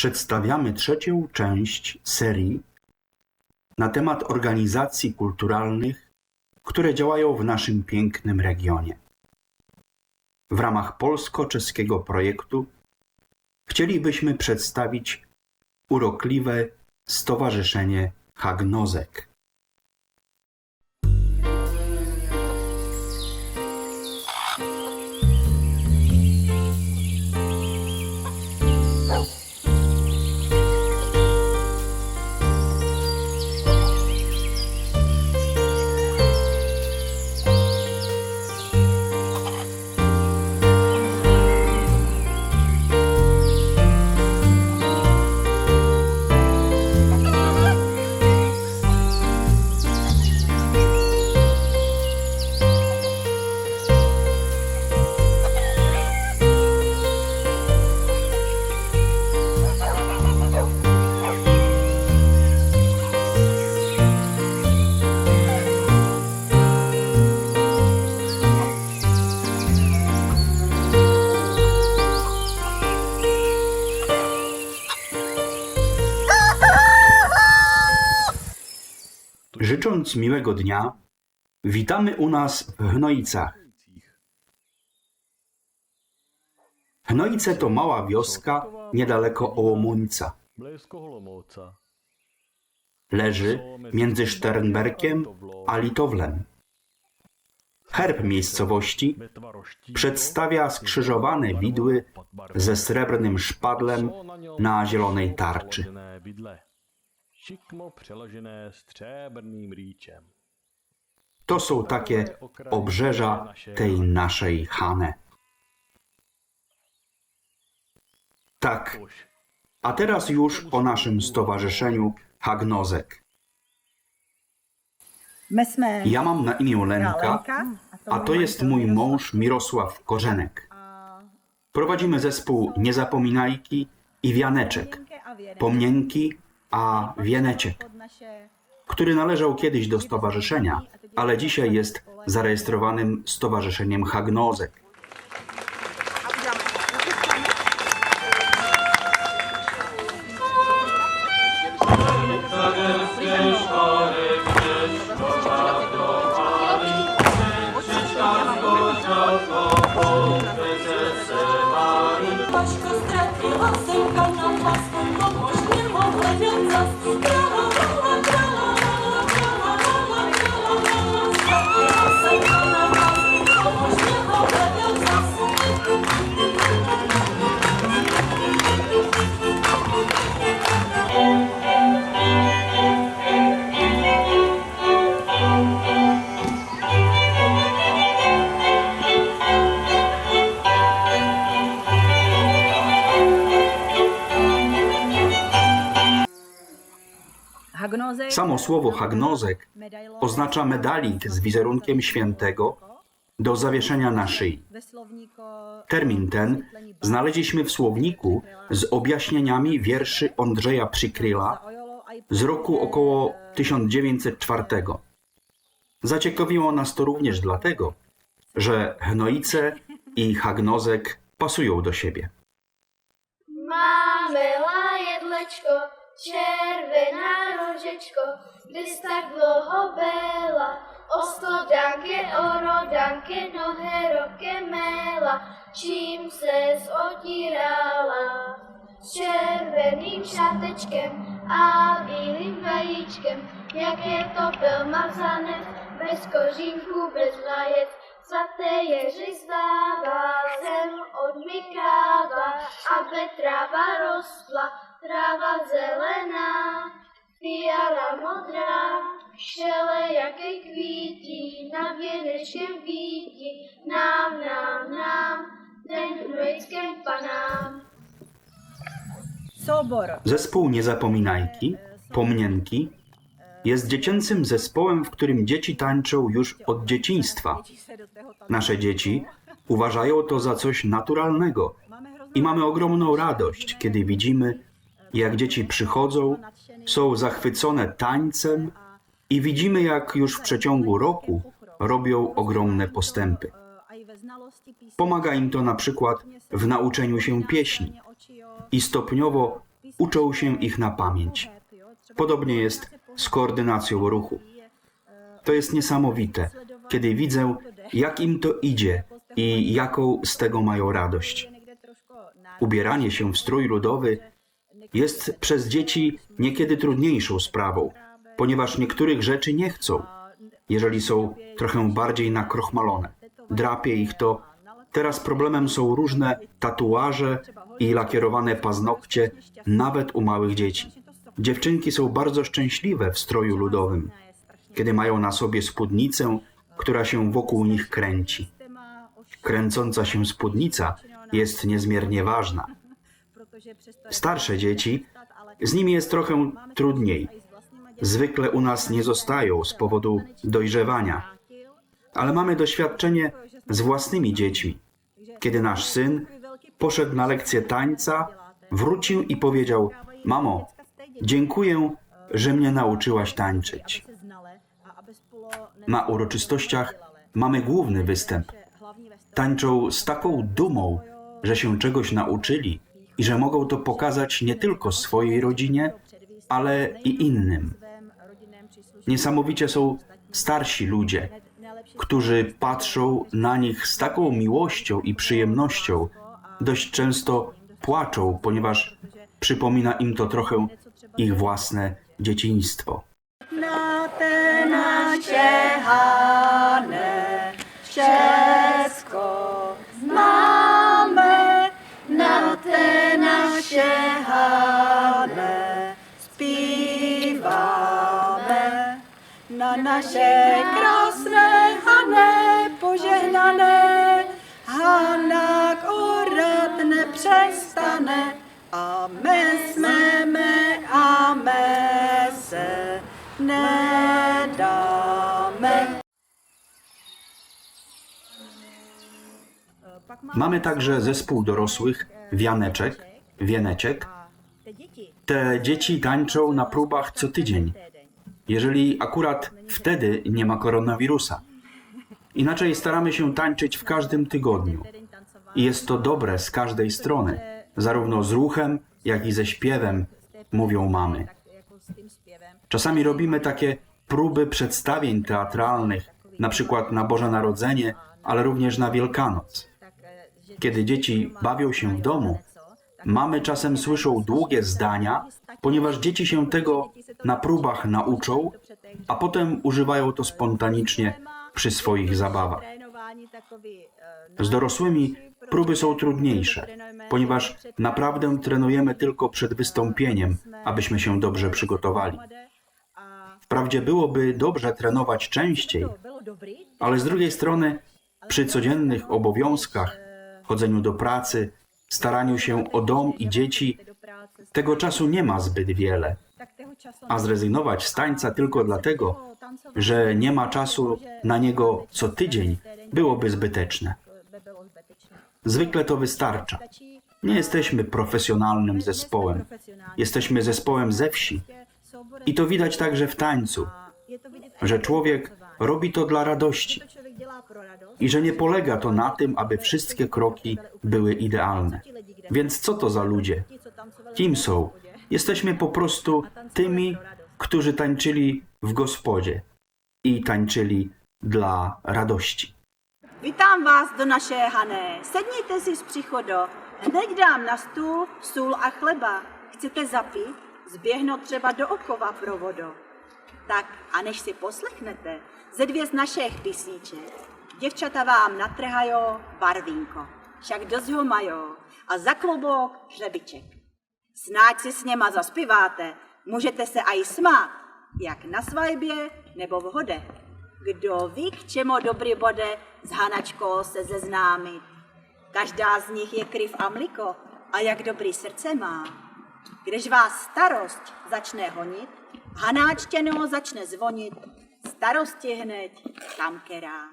przedstawiamy trzecią część serii na temat organizacji kulturalnych, które działają w naszym pięknym regionie. W ramach polsko-czeskiego projektu chcielibyśmy przedstawić urokliwe Stowarzyszenie Hagnozek. Życząc miłego dnia, witamy u nas w Hnojicach. Hnojice to mała wioska niedaleko Ołomuńca. Leży między Sternberkiem a Litowlem. Herb miejscowości przedstawia skrzyżowane widły ze srebrnym szpadlem na zielonej tarczy. Šikmo přeložené střebrným rýčem. To są takie obrzeża tej naszej Hane. Tak, a teraz już o naszym stowarzyszeniu Hagnozek. Ja mam na imię Lenka, a to jest mój mąż Mirosław Korzenek. Prowadzimy zespół Niezapominajki i Wianeczek, Pomnienki a Wieneczek, który należał kiedyś do stowarzyszenia, ale dzisiaj jest zarejestrowanym stowarzyszeniem Hagnozek. Samo słowo Hagnozek oznacza medalik z wizerunkiem świętego do zawieszenia na szyi. Termin ten znaleźliśmy w słowniku z objaśnieniami wierszy Andrzeja Przykryla z roku około 1904. Zaciekawiło nas to również dlatego, że Hnoice i Hagnozek pasują do siebie. Máme jedlečko, červená rožečko, kdys tak dlouho byla, o stodanke, o rodanke, nohe roke méla, čím se otírala. S červeným šátečkem a bílým vajíčkem, jak je to byl mazanec, bez kořínku, bez vajec, Svaté Ježi zdává, zem odmykává, aby tráva rostla, tráva zelená, fiala modrá, všelijaké kvítí, na věnečkem kvítí, nám, nám, nám, ten hnojském panám. Sobor. Zespół Niezapominajki, Pomnienki, jest dziecięcym zespołem, w którym dzieci tańczą już od dzieciństwa. Nasze dzieci uważają to za coś naturalnego i mamy ogromną radość, kiedy widzimy, jak dzieci przychodzą, są zachwycone tańcem i widzimy, jak już w przeciągu roku robią ogromne postępy. Pomaga im to na przykład w nauczeniu się pieśni i stopniowo uczą się ich na pamięć. Podobnie jest z koordynacją ruchu. To jest niesamowite, kiedy widzę, jak im to idzie i jaką z tego mają radość. Ubieranie się w strój ludowy jest przez dzieci niekiedy trudniejszą sprawą, ponieważ niektórych rzeczy nie chcą, jeżeli są trochę bardziej nakrochmalone. Drapie ich to. Teraz problemem są różne tatuaże i lakierowane paznokcie, nawet u małych dzieci. Dziewczynki są bardzo szczęśliwe w stroju ludowym, kiedy mają na sobie spódnicę, która się wokół nich kręci. Kręcąca się spódnica jest niezmiernie ważna. Starsze dzieci, z nimi jest trochę trudniej. Zwykle u nas nie zostają z powodu dojrzewania, ale mamy doświadczenie z własnymi dziećmi. Kiedy nasz syn poszedł na lekcję tańca, wrócił i powiedział: Mamo, dziękuję, że mnie nauczyłaś tańczyć. Na uroczystościach mamy główny występ. Tańczą z taką dumą, że się czegoś nauczyli i że mogą to pokazać nie tylko swojej rodzinie, ale i innym. Niesamowicie są starsi ludzie, którzy patrzą na nich z taką miłością i przyjemnością. Dość często płaczą, ponieważ przypomina im to trochę ich własne dzieciństwo. Na te naše Hane, naše krásné Hane, požehnané, Hana orat nepřestane, a my jsme my a my se nedáme. Mamy także zespół dorosłych, wianeczek, wieneczek. Te dzieci tańczą na próbach co tydzień, jeżeli akurat wtedy nie ma koronawirusa. Inaczej staramy się tańczyć w każdym tygodniu. I jest to dobre z każdej strony, zarówno z ruchem, jak i ze śpiewem, mówią mamy. Czasami robimy takie próby przedstawień teatralnych, na przykład na Boże Narodzenie, ale również na Wielkanoc. Kiedy dzieci bawią się w domu, mamy czasem słyszą długie zdania, ponieważ dzieci się tego na próbach nauczą, a potem używają to spontanicznie przy swoich zabawach. Z dorosłymi próby są trudniejsze, ponieważ naprawdę trenujemy tylko przed wystąpieniem, abyśmy się dobrze przygotowali. Wprawdzie byłoby dobrze trenować częściej, ale z drugiej strony przy codziennych obowiązkach, chodzeniu do pracy, staraniu się o dom i dzieci, tego czasu nie ma zbyt wiele. A zrezygnować z tańca tylko dlatego, że nie ma czasu na niego co tydzień, byłoby zbyteczne. Zwykle to wystarcza. Nie jesteśmy profesjonalnym zespołem. Jesteśmy zespołem ze wsi. I to widać także w tańcu, że człowiek robi to dla radości i że nie polega to na tym, aby wszystkie kroki były idealne. Więc co to za ludzie? Kim są? Jesteśmy po prostu tymi, którzy tańczyli w gospodzie i tańczyli dla radości. Vítám vás do naše Hané. Sedněte si z příchodu. Hned dám na stůl sůl a chleba. Chcete zapít? Zběhnout třeba do okova pro vodu. Tak a než si poslechnete ze dvě z našich písniček, děvčata vám natrhají barvínko. Však dost ho mají. A za klobouk hřebiček. Snáď si s něma zaspíváte, můžete se aj smát, jak na svajbě nebo v hode. Kdo ví, k čemu dobrý bude s Hanačkou se seznámit. Každá z nich je kryv a mliko a jak dobrý srdce má. Když vás starost začne honit, Hanáčtěno začne zvonit, starosti hned tam kerá.